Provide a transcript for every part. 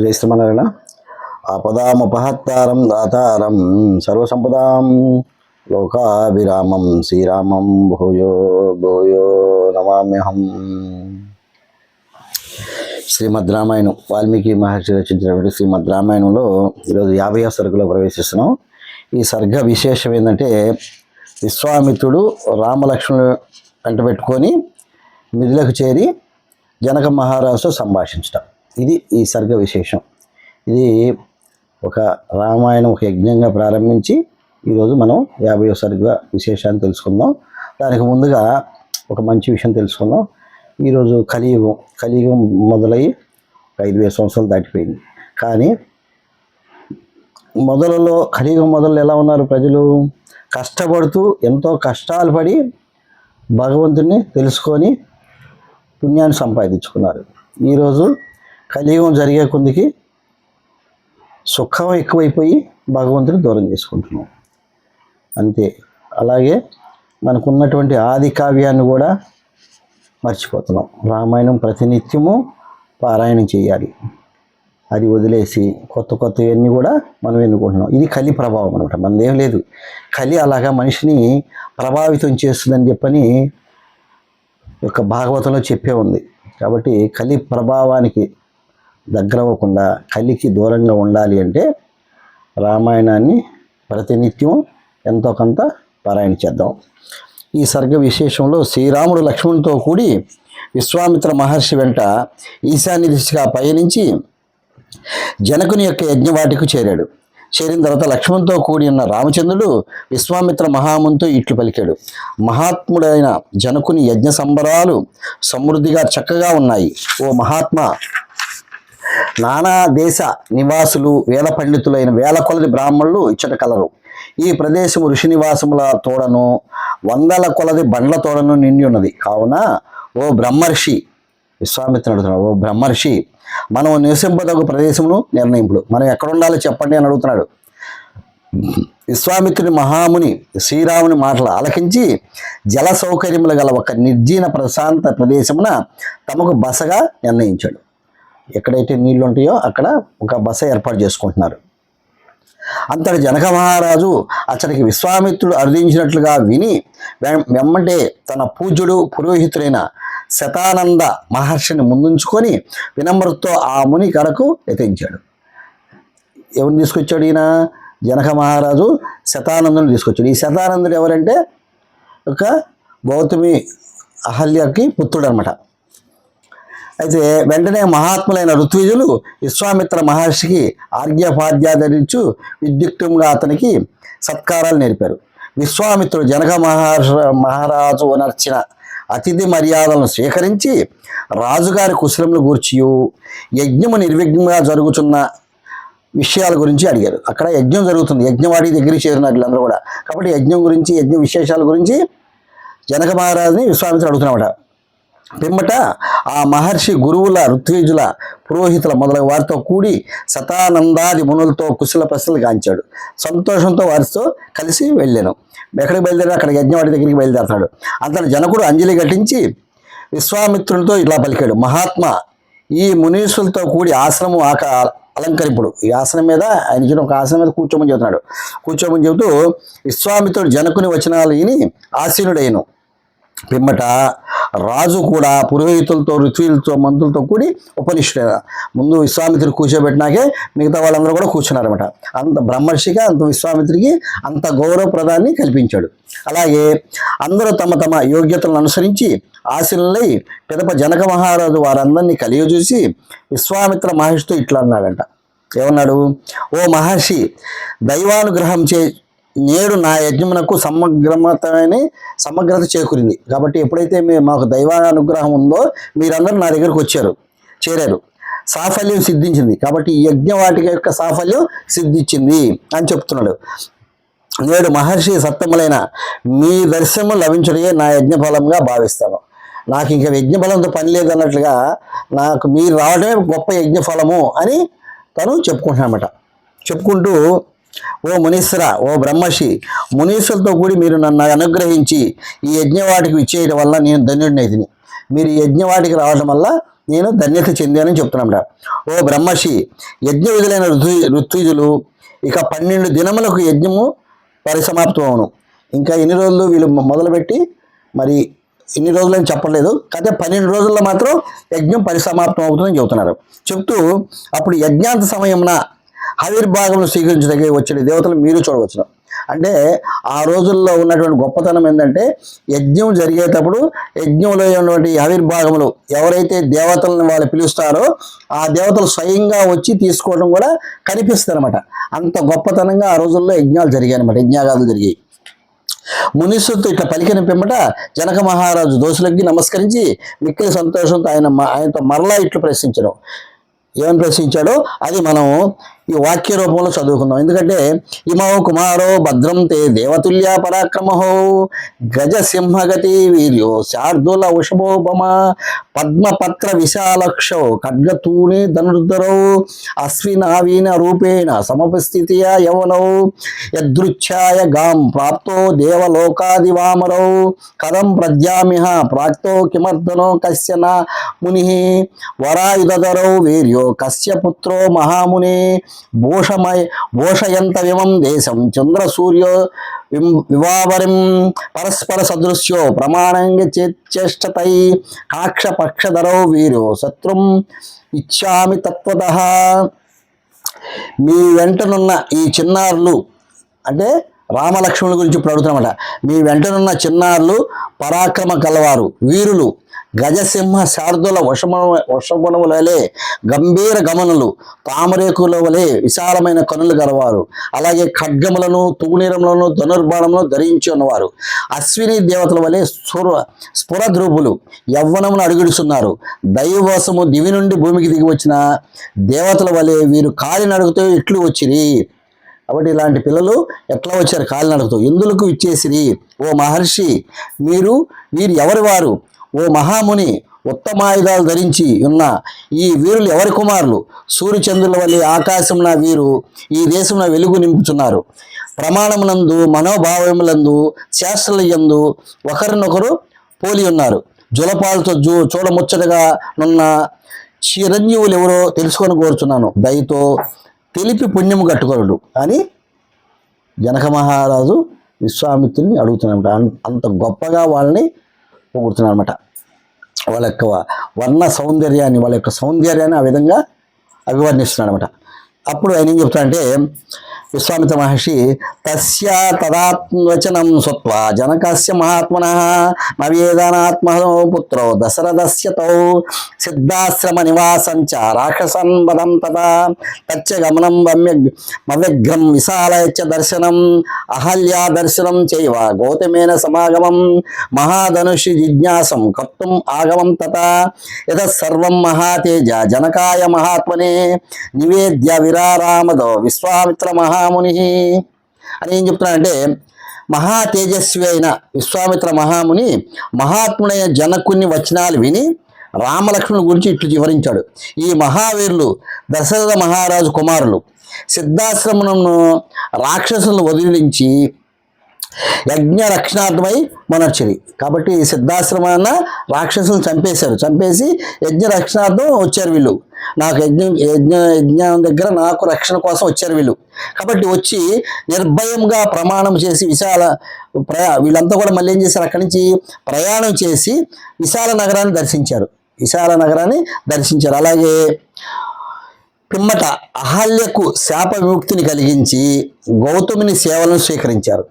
జై శ్రీమన్నారాయణ దాతారం సర్వసంపదాం లోకాభిరామం శ్రీరామం భూయో భూయో నమామ్యహం. శ్రీమద్ రామాయణం వాల్మీకి మహర్షి రచించినటువంటి శ్రీమద్ రామాయణంలో ఈరోజు యాభై సరుకులో ప్రవేశిస్తున్నాం. ఈ సర్గ విశేషం ఏంటంటే విశ్వామిత్రుడు రామలక్ష్మణుడు వెంట పెట్టుకొని మిథులకు చేరి జనక మహారాజుతో సంభాషించటం. ఇది ఈ సర్గ విశేషం. ఇది ఒక రామాయణం ఒక యజ్ఞంగా ప్రారంభించి ఈరోజు మనం యాభై సర్గ విశేషాన్ని తెలుసుకుందాం. దానికి ముందుగా ఒక మంచి విషయం తెలుసుకుందాం. ఈరోజు కలియుగం కలియుగం మొదలయ్యి ఒక ఐదు వేల సంవత్సరాలు దాటిపోయింది. కానీ మొదలలో కలియుగం మొదలు ఎలా ఉన్నారు ప్రజలు? కష్టపడుతూ ఎంతో కష్టాలు పడి భగవంతుడిని తెలుసుకొని పుణ్యాన్ని సంపాదించుకున్నారు. ఈరోజు కలియుగం జరిగే కొందికి సుఖం ఎక్కువైపోయి భగవంతుని దూరం చేసుకుంటున్నాం. అంతే. అలాగే మనకున్నటువంటి ఆది కావ్యాన్ని కూడా మర్చిపోతున్నాం. రామాయణం ప్రతినిత్యము పారాయణం చేయాలి. అది వదిలేసి కొత్త కొత్తవన్నీ కూడా మనం ఎన్నుకుంటున్నాం. ఇది కలి ప్రభావం అనమాట మనదేం లేదు. కలి అలాగా మనిషిని ప్రభావితం చేస్తుందని చెప్పని యొక్క భాగవతంలో చెప్పే ఉంది. కాబట్టి కలి ప్రభావానికి దగ్గర అవ్వకుండా కలికి దూరంగా ఉండాలి అంటే రామాయణాన్ని ప్రతినిత్యం ఎంతో కొంత పారాయణ చేద్దాం. ఈ సర్గ విశేషంలో శ్రీరాముడు లక్ష్మణ్తో కూడి విశ్వామిత్ర మహర్షి వెంట ఈశాన్య దిశగా పయనించి జనకుని యొక్క యజ్ఞవాటికి చేరాడు. చేరిన తర్వాత లక్ష్మణ్తో కూడి ఉన్న రామచంద్రుడు విశ్వామిత్ర మహామునితో ఇట్లు పలికాడు. మహాత్ముడైన జనకుని యజ్ఞ సంబరాలు సమృద్ధిగా చక్కగా ఉన్నాయి. ఓ మహాత్మా నానా దేశ నివాసులు వేద పండితులైన వేల కొలది బ్రాహ్మణులు ఇచ్చట కలరు. ఈ ప్రదేశము ఋషి నివాసముల తోడను వందల కొలది బండ్ల తోడను నిండి ఉన్నది. కావున ఓ బ్రహ్మర్షి విశ్వామిత్రుడు అడుగుతున్నాడు ఓ బ్రహ్మర్షి మనం నివసింపదగు ప్రదేశమును నిర్ణయింపుడు. మనం ఎక్కడ ఉండాలో చెప్పండి అని అడుగుతున్నాడు. విశ్వామిత్రుని మహాముని శ్రీరాముని మాటలు ఆలకించి జల సౌకర్యములు గల ఒక నిర్జీన ప్రశాంత ప్రదేశమున తమకు బసగా నిర్ణయించాడు. ఎక్కడైతే నీళ్ళు ఉంటాయో అక్కడ ఒక బస ఏర్పాటు చేసుకుంటున్నారు. అంతటి జనక మహారాజు అతనికి విశ్వామిత్రుడు అర్థించినట్లుగా విని వెం- తన పూజ్యుడు పురోహితుడైన శతానంద మహర్షిని ముందుంచుకొని వినమ్రతతో ఆ ముని కడకు యతించాడు. ఎవరిని తీసుకొచ్చాడు ఈయన? జనక మహారాజు శతానందుని తీసుకొచ్చాడు. ఈ శతానందుడు ఎవరంటే ఒక గౌతమి అహల్యకి పుత్రుడు అనమాట అయితే వెంటనే మహాత్ములైన ఋత్విజులు విశ్వామిత్ర మహర్షికి ఆర్ఘ్యపాద్యాదరించు విద్యుక్తంగా అతనికి సత్కారాలు నేర్పారు. విశ్వామిత్రుడు జనక మహర్ష మహారాజు నర్చిన అతిథి మర్యాదలను స్వీకరించి రాజుగారి కుశలములు గూర్చియు యజ్ఞము నిర్విఘ్నంగా జరుగుతున్న విషయాల గురించి అడిగారు. అక్కడ యజ్ఞం జరుగుతుంది. యజ్ఞవాడి దగ్గరికి చేరినారు వీళ్ళందరూ కూడా. కాబట్టి యజ్ఞం గురించి యజ్ఞ విశేషాల గురించి జనక మహారాజుని విశ్వామిత్రుడు అడుగుతున్నాడు పిమ్మట ఆ మహర్షి గురువుల ఋత్విజుల పురోహితుల మొదలగు వారితో కూడి సతానందాది మునులతో కుశల ప్రశ్నలు గాంచాడు. సంతోషంతో వారితో కలిసి వెళ్ళాను. ఎక్కడికి బయలుదేరి అక్కడ యజ్ఞవాడి దగ్గరికి బయలుదేరతాడు. అంతటి జనకుడు అంజలి ఘటించి విశ్వామిత్రునితో ఇలా పలికాడు. మహాత్మా ఈ మునీశ్వరులతో కూడి ఆశ్రమం ఆక అలంకరింపుడు. ఈ ఆసనం మీద ఆయన ఒక ఆసనం మీద కూర్చోమని చెబుతున్నాడు. కూర్చోమని చెబుతూ విశ్వామిత్రుడు జనకుని వచనాలు విని ఆసీనుడైను పిమ్మట రాజు కూడా పురోహితులతో రుచులతో మంత్రులతో కూడి ఉపనిషుడు ముందు విశ్వామిత్రుడు కూర్చోబెట్టినాకే మిగతా వాళ్ళందరూ కూడా కూర్చున్నారనమాట అంత బ్రహ్మర్షిగా అంత విశ్వామిత్రికి అంత గౌరవప్రదాన్ని కల్పించాడు. అలాగే అందరూ తమ తమ యోగ్యతలను అనుసరించి ఆశీనులై పిదప జనక మహారాజు వారందరినీ కలియజూసి విశ్వామిత్ర మహర్షితో ఇట్లా అన్నాడంట. ఏమన్నాడు? ఓ మహర్షి దైవానుగ్రహం చే నేడు నా యజ్ఞమునకు సమగ్రమతని సమగ్రత చేకూరింది. కాబట్టి ఎప్పుడైతే మీ మాకు దైవానుగ్రహం ఉందో మీరందరూ నా దగ్గరకు వచ్చారు చేరారు. సాఫల్యం సిద్ధించింది. కాబట్టి ఈ యజ్ఞవాటిక యొక్క సాఫల్యం సిద్ధించింది అని చెప్తున్నాడు. నేడు మహర్షి సత్తములైన మీ దర్శనము లభించడే నా యజ్ఞఫలంగా భావిస్తాను. నాకు ఇంకా యజ్ఞఫలంతో పని లేదన్నట్లుగా నాకు మీరు రావడమే గొప్ప యజ్ఞఫలము అని తను చెప్పుకుంటున్నానమాట చెప్పుకుంటూ ఓ మునీశ్వర ఓ బ్రహ్మషి మునీశ్వరులతో కూడి మీరు నన్ను అనుగ్రహించి ఈ యజ్ఞవాటికి ఇచ్చేయడం వల్ల నేను ధన్యుడినైతిని మీరు ఈ యజ్ఞవాటికి రావడం వల్ల నేను ధన్యత చెందానని చెప్తున్నాడు ఓ బ్రహ్మషి యజ్ఞ విధులైన ఋతు ఋత్విజులు ఇక పన్నెండు దినములకు యజ్ఞము పరిసమాప్తం అవును ఇంకా ఎన్ని రోజులు వీళ్ళు మొదలుపెట్టి మరి ఇన్ని రోజులని చెప్పలేదు. కాకపోతే పన్నెండు రోజుల్లో మాత్రం యజ్ఞం పరిసమాప్తం అవుతుందని చెబుతున్నారు. చెప్తూ అప్పుడు యజ్ఞాంత సమయమున ఆవిర్భాగం స్వీకరించదగి వచ్చిన దేవతలు మీరు చూడవచ్చు అంటే ఆ రోజుల్లో ఉన్నటువంటి గొప్పతనం ఏంటంటే యజ్ఞం జరిగేటప్పుడు యజ్ఞంలో ఉన్నటువంటి ఆవిర్భాగములు ఎవరైతే దేవతలను వాళ్ళు పిలుస్తారో ఆ దేవతలు స్వయంగా వచ్చి తీసుకోవడం కూడా కనిపిస్తుంది అనమాట అంత గొప్పతనంగా ఆ రోజుల్లో యజ్ఞాలు జరిగాయి అనమాట యజ్ఞాగాలు జరిగాయి. మునిసుతో ఇట్లా పలికిన పిమ్మట జనక మహారాజు దోషులకి నమస్కరించి మిక్కిలి సంతోషంతో ఆయన ఆయనతో మరలా ఇట్లు ప్రశ్నించడం. ఏమని ప్రశ్నించాడో అది మనం ఈ వాక్య రూపంలో చదువుకుందాం. ఎందుకంటే ఇమో కుమారో భద్రం తే దేవతుల్య పరాక్రమహో గజ సింహగతి వీర్యో శార్దుల వృషభోపమ పద్మపత్ర విశాలక్షో ఖడ్గతూణి ధనుర్ధరౌ అశ్వినావీన రూపేణ సమపస్థితియా యవనౌ యదృచ్ఛాయ గాం ప్రాప్తో దేవలోకాదివామరౌ కథం ప్రజ్యామిహ ప్రాక్తో కిమర్దనో కశ్యన ముని వరాయుధరౌ వీర్యో కస్య పుత్రో మహాముని భూషమయ భూషయంత విమం దేశం. చంద్ర సూర్యో విం వివావరిం పరస్పర సదృశ్యో ప్రమాణంగ చేష్టతై కాక్ష పక్షధరౌ శత్రుం ఇచ్చామి తత్వత మీ వెంటనున్న ఈ చిన్నారులు అంటే రామలక్ష్మణుల గురించి ఇప్పుడు అడుగుతున్నమాట. మీ వెంటనున్న చిన్నారులు పరాక్రమ కలవారు వీరులు గజసింహ శార్దుల వశమ వశగుణములలే గంభీర గమనులు తామరేకుల వలె విశాలమైన కనులు గలవారు. అలాగే ఖడ్గములను తూణీరములను ధనుర్బాణములను ధరించి ఉన్నవారు. అశ్విని దేవతల వలె స్ఫుర స్ఫురద్రూపులు యవ్వనమును అడుగుడుచున్నారు. దైవవశము దివి నుండి భూమికి దిగి వచ్చిన దేవతల వలె వీరు కాలినడుగుతూ ఇట్లు వచ్చిరి. కాబట్టి ఇలాంటి పిల్లలు ఎట్లా వచ్చారు? కాలి నడుగుతూ ఎందులకు ఇచ్చేసిరి ఓ మహర్షి మీరు వీరు ఎవరి వారు? ఓ మహాముని ఉత్తమాయుధాలు ధరించి ఉన్న ఈ వీరులు ఎవరి కుమారులు? సూర్యచంద్రుల వల్ల ఆకాశమున వీరు ఈ దేశంలో వెలుగు నింపుతున్నారు ప్రమాణమునందు మనోభావములందు శాస్త్రలయందు ఒకరినొకరు పోలి ఉన్నారు. జులపాలతో జూ చూడముచ్చటగా నున్న చిరంజీవులు ఎవరో తెలుసుకొని కోరుచున్నాను. దయతో తెలిపి పుణ్యము కట్టుకోరుడు అని జనక మహారాజు విశ్వామిత్రుని అడుగుతున్నాడు అంత గొప్పగా వాళ్ళని పొగుడుతున్నాడు అనమాట వాళ్ళ యొక్క వర్ణ సౌందర్యాన్ని వాళ్ళ యొక్క సౌందర్యాన్ని ఆ విధంగా అభివర్ణిస్తున్నాడు అనమాట అప్పుడు ఆయన ఏం చెప్తాడంటే విశ్వామిత్ర మహర్షి తస్య తదాత్మవచనం సుత్వా జనకస్య మహాత్మన నవేదనాత్మ పుత్రో దశరథస్య తౌ సిద్ధాశ్రమ నివాసం చ రాక్షసం వదం తదా తచ్చ గమనం వమ్య మవ్యగ్రం విశాలయచ్చ దర్శనం అహల్యా దర్శనం చైవ గౌతమేన సమాగమం మహాధనుషి జిజ్ఞాసం కర్తుం ఆగమం తత యతః సర్వం మహాతేజ జనకాయ మహాత్మనే నివేద్య వీరారామదో విశ్వామిత్ర మహాముని. అని ఏం చెప్తున్నాడంటే మహా తేజస్వి అయిన విశ్వామిత్ర మహాముని మహాత్ముడైన జనకుని వచనాలు విని రామలక్ష్మణుల గురించి ఇట్లు వివరించాడు. ఈ మహావీరులు దశరథ మహారాజు కుమారులు సిద్ధాశ్రమను రాక్షసులను వదిలించి యజ్ఞ రక్షణార్థమై మనర్చిరి. కాబట్టి సిద్ధాశ్రమాన రాక్షసులను చంపేశారు. చంపేసి యజ్ఞ రక్షణార్థం వచ్చారు వీళ్ళు. నాకు యజ్ఞం యజ్ఞ యజ్ఞం దగ్గర నాకు రక్షణ కోసం వచ్చారు వీళ్ళు. కాబట్టి వచ్చి నిర్భయంగా ప్రమాణం చేసి విశాల ప్రయా వీళ్ళంతా కూడా మళ్ళీ ఏం చేశారు? అక్కడి నుంచి ప్రయాణం చేసి విశాల నగరాన్ని దర్శించారు. విశాల నగరాన్ని దర్శించారు. అలాగే పిమ్మట అహల్యకు శాప విముక్తిని కలిగించి గౌతముని సేవలను స్వీకరించారు.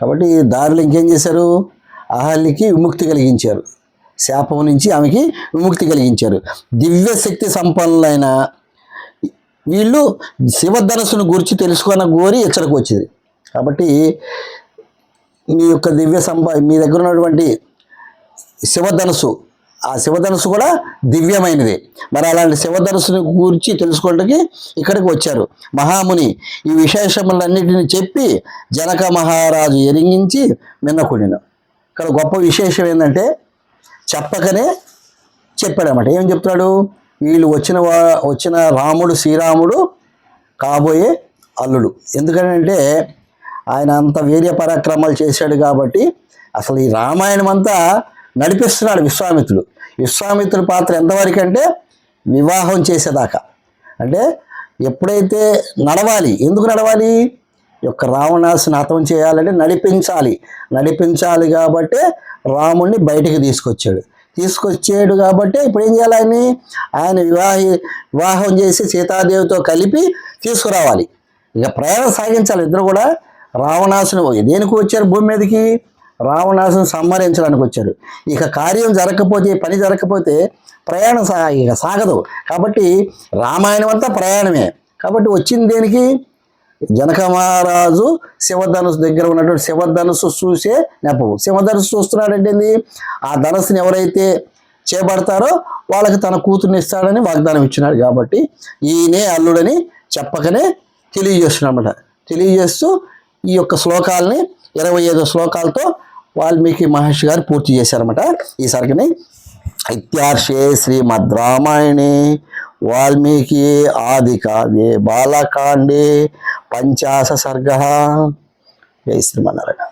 కాబట్టి దారిలో ఇంకేం చేశారు? అహల్యకి విముక్తి కలిగించారు. శాపం నుంచి ఆమెకి విముక్తి కలిగించారు. దివ్య శక్తి సంపన్నులైన వీళ్ళు శివధనస్సును గురించి తెలుసుకున్న గోరి ఇచ్చడికి వచ్చింది. కాబట్టి మీ యొక్క దివ్య సంప మీ దగ్గర ఉన్నటువంటి శివధనుసు ఆ శివధనుసు కూడా దివ్యమైనది. మరి అలాంటి శివధనుసుని గురించి తెలుసుకోవడానికి ఇక్కడికి వచ్చారు. మహాముని ఈ విశేషములన్నిటిని చెప్పి జనక మహారాజు ఎరింగించి మిన్నకుండిన ఇక్కడ గొప్ప విశేషం ఏంటంటే చెప్పకనే చెప్పాడనమాట ఏం చెప్తాడు వీళ్ళు వచ్చిన వా వచ్చిన రాముడు శ్రీరాముడు కాబోయే అల్లుడు. ఎందుకంటే ఆయన అంత వీర్య పరాక్రమాలు చేశాడు కాబట్టి అసలు ఈ రామాయణం అంతా నడిపిస్తున్నాడు విశ్వామిత్రుడు. విశ్వామిత్రుడి పాత్ర ఎంతవరకు అంటే వివాహం చేసేదాకా. అంటే ఎప్పుడైతే నడవాలి ఎందుకు నడవాలి? యొక్క రావణాసుని హతం చేయాలంటే నడిపించాలి. నడిపించాలి కాబట్టి రాముణ్ణి బయటికి తీసుకొచ్చాడు. తీసుకొచ్చాడు కాబట్టి ఇప్పుడు ఏం చేయాలి ఆయన ఆయన వివాహ వివాహం చేసి సీతాదేవితో కలిపి తీసుకురావాలి. ఇక ప్రయాణం సాగించాలి. ఇద్దరు కూడా రావణాసుని దేనికి వచ్చారు భూమి మీదకి? రావణాసుని సంహరించడానికి వచ్చాడు ఇక కార్యం జరగకపోతే పని జరగకపోతే ప్రయాణం సా ఇక సాగదు. కాబట్టి రామాయణం అంతా ప్రయాణమే. కాబట్టి వచ్చింది దేనికి? జనక మహారాజు శివధనుసు దగ్గర ఉన్నటువంటి శివధనుసు చూసే నెపము. శివధనుసు చూస్తున్నాడంటే ఆ ధనస్సుని ఎవరైతే చేపడతారో వాళ్ళకి తన కూతుర్ని ఇస్తాడని వాగ్దానం ఇచ్చినాడు కాబట్టి ఈయనే అల్లుడని చెప్పకనే తెలియజేస్తున్నాడు అనమాట తెలియజేస్తూ ఈ యొక్క శ్లోకాలని ఇరవై ఐదు శ్లోకాలతో వాల్మీకి మహర్షి గారు పూర్తి చేశారన్నమాట. ఈసరికి ఇత్యార్షే శ్రీమద్ రామాయణే. వాల్మీకి ఆది కావ్యే బాలకాండే పంచాశ సర్గ. జై శ్రీమన్నారాయణ.